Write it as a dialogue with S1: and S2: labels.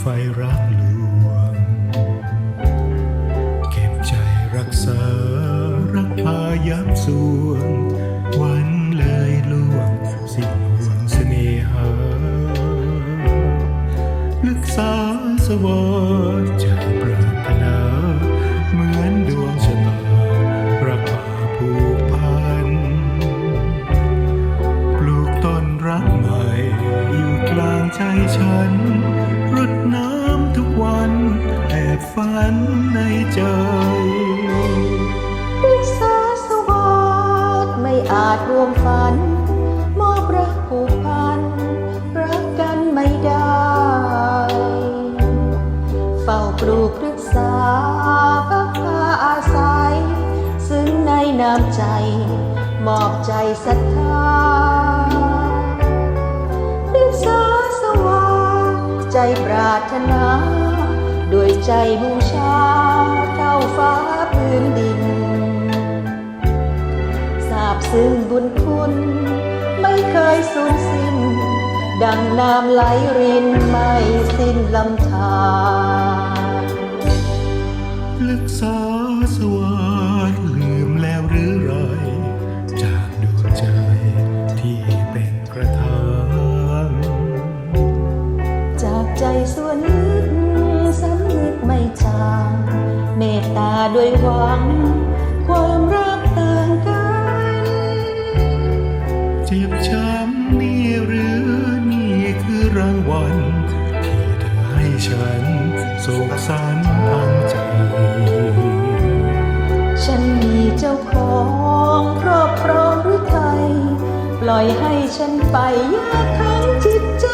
S1: ไฟรักลวง เก็บใจรักษา รักพายับสวง วันเลยล่วง สิ้นหวงเสน่หา ลึกสาสวรรค์ใจปรา ใจฉัน รดน้ำทุกวันแอบฝันในใจ
S2: ปรึกษาสวัสดไม่อาจรวมฝัน มอบรักผูกพัน รักกันไม่ได้ เฝ้าปลูกปรึกษาพักพาอาศัย ซึ่งในน้ำใจ มอบใจศรัทธา ปรารถนา ด้วยใจบูชาเท่าฟ้าพื้นดินทราบซึ้งบุญคุณ ไม่เคยสูญสิ้น ดังน้ำไหลรินไม่สิ้นลำธาร
S1: ลึกสา ใจ
S2: ส่วนลึกสำนึกไม่จางเมตตาด้วยหวัง ความรักต่างกัน
S1: เจ็บช้ำนี่หรือนี่คือรางวัลที่เธอให้ฉันโศกสันทั้งใจ
S2: ฉันมีเจ้าของครอบครองหรือไทยปล่อยให้ฉันไปยากทั้งจิตใจ